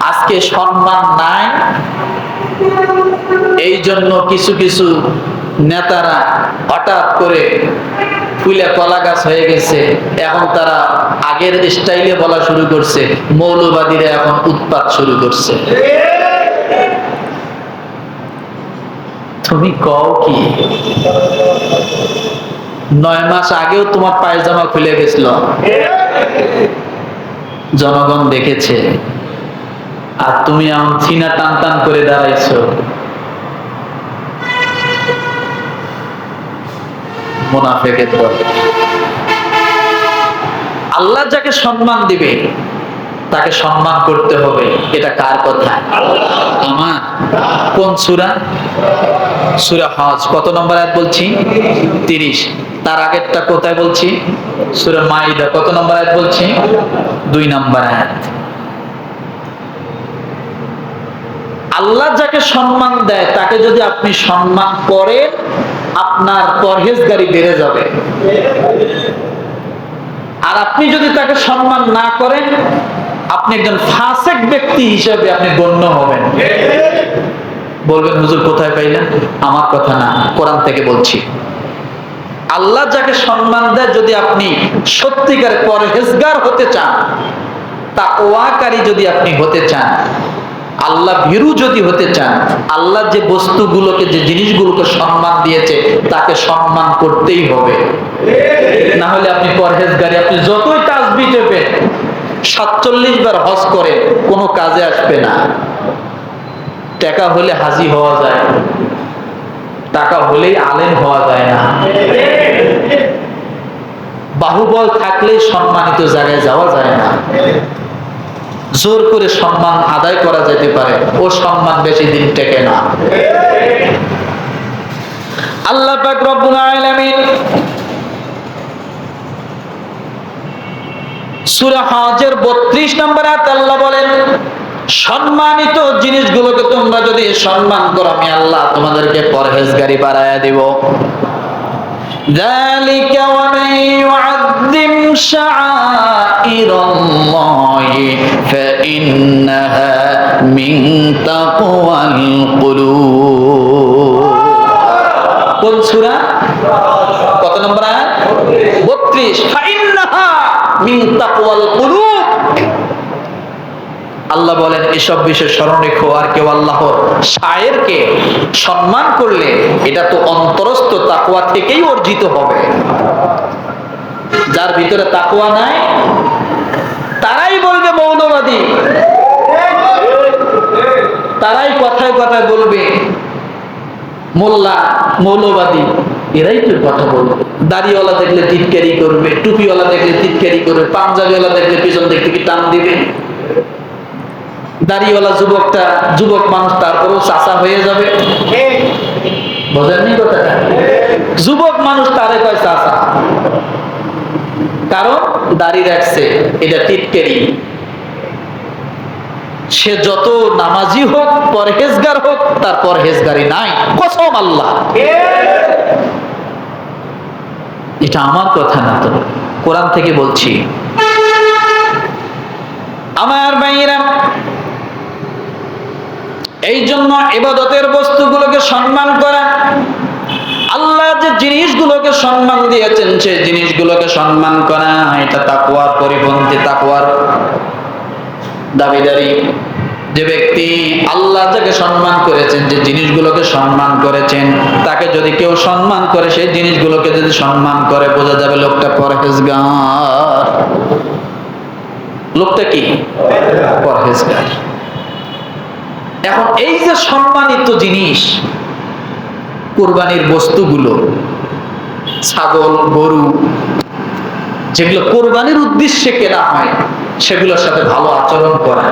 আজকে সম্মান নাই। এই জন্য কিছু কিছু নেতারা হঠাৎ করে ফুলে কলা গাছ হয়ে গেছে। এখন তারা আগের স্টাইলে বলা শুরু করছে। মৌলবাদীরা এখন উৎপাত শুরু করছে। তুমি কও কি? নয় মাস আগেও তোমার পায়জামা খুলে গেছিল। জনগণ দেখেছে। আর তুমি এমন চিনা টান টান করে দাঁড়াইছো। মোনাফেকের আল্লাহ যাকে সম্মান দিবে, তাকে সম্মান করতে হবে। এটা কার কথা? আমার। কোন সুরা? সুরা হজ। কত নম্বর আয়াত বলছি? তিরিশ। তার আগেরটা কোথায় বলছি? সুরা মাইদা। কত নম্বর আয়াত বলছি? দুই নম্বর আয়াত। আল্লাহ যাকে সম্মান দেয়, তাকে যদি আপনি সম্মান করেন, আপনার পরহেজগারি বেড়ে যাবে। আর আপনি যদি তাকে সম্মান না করেন, আপনি একজন ফাসেক ব্যক্তি হিসেবে আপনি গণ্য হবেন। বলবেন, হুজুর, কোথায় পাইলেন? আমার কথা না, কোরআন থেকে বলছি। আল্লাহ যাকে সম্মান দেয়, যদি আপনি সত্যিকার পরহেজগার হতে চান, তা ওয়াকারী যদি আপনি হতে চান আল্লাহ ভীরু যদি হতে চান, আল্লাহ যে বস্তুগুলোকে, যে জিনিসগুলোকে সম্মান দিয়েছে, তাকে সম্মান করতেই হবে। না হলে আপনি পরহেজগারি, আপনি যতই তাজবি দেবেন সাতচল্লিশ বার হজ করে কোনো কাজে আসবে না। টাকা হলে হাজি হওয়া যায়, টাকা হলেই আলেম হওয়া যায় না। বাহুবল থাকলেই সম্মানিত জায়গায় যাওয়া যায় না। জোর করে সম্মান আদায় করা যেতে পারে। ও সম্মান বেশি দিন টেকে না। আল্লাহ পাক রব্বুল আলামিন সূরা 32 নম্বর আয়াত আল্লাহ বলেন, সম্মানিত জিনিসগুলোকে তোমরা যদি সম্মান করো, আমি আল্লাহ তোমাদেরকে পরহেজগারি বাড়ায়া দেব। যালিকা ওয়া فإنها من تقوى القلوب কোন সূরা কত নম্বর আয়াত 32 ফাইন্নাহা মিন তাকওয়াল কুলুব আল্লাহ বলেন এসব বিষয়ে স্মরণ রেখো আর কেউ আল্লাহর শায়েরকে সম্মান করলে এটা তো অন্তরস্থ তাকওয়া থেকেই অর্জিত হবে যার ভিতরে তাকওয়া নাই কথায় বলবে, মোল্লা, মৌলবাদী, এরাই তো কথা বলবে। দাড়িওয়ালা দেখলে টিটকারি করবে, টুপিওয়ালা দেখলে টিটকারি করবে, পাঞ্জাবিওয়ালা দেখলে পিছন দিক থেকে টান দিবে। দাড়িওয়ালা যুবকটা, যুবক মানুষ তারপরেও চাচা হয়ে যাবে। বোঝেননি কথাটা? যুবক মানুষ তারে কয় চাচা? কারণ দাড়ি রাখছে, এটা টিটকারি সে যত নামাজি হোক, পরহেজগার হোক, তার পরহেজগারি নাই। কসম আল্লাহ। এটা আমার কথা না তো। কোরআন থেকে বলছি, আমার ভাইয়েরা, এই জন্য এবাদতের বস্তুগুলোকে সম্মান করা, আল্লাহ যে জিনিসগুলোকে সম্মান দিয়েছেন, সে জিনিসগুলোকে সম্মান করা, এটা তাকুয়ার পরিপন্থী তাকুয়ার দাবিদারি। যে ব্যক্তি আল্লাহ যাকে সম্মান করেছেন, যে জিনিসগুলোকে সম্মান করেছেন, তাকে যদি কেউ সম্মান করে, সেই জিনিসগুলোকে যদি সম্মান করে, বোঝা যাবে লোকটা পরহেজগার। লোকটা কি? পরহেজগার। এখন এই যে সম্মানিত জিনিস, কোরবানির বস্তুগুলো, ছাগল, গরু, যেগুলো কোরবানির উদ্দেশ্যে কেনা হয় সেগুলোর সাথে ভালো আচরণ করা।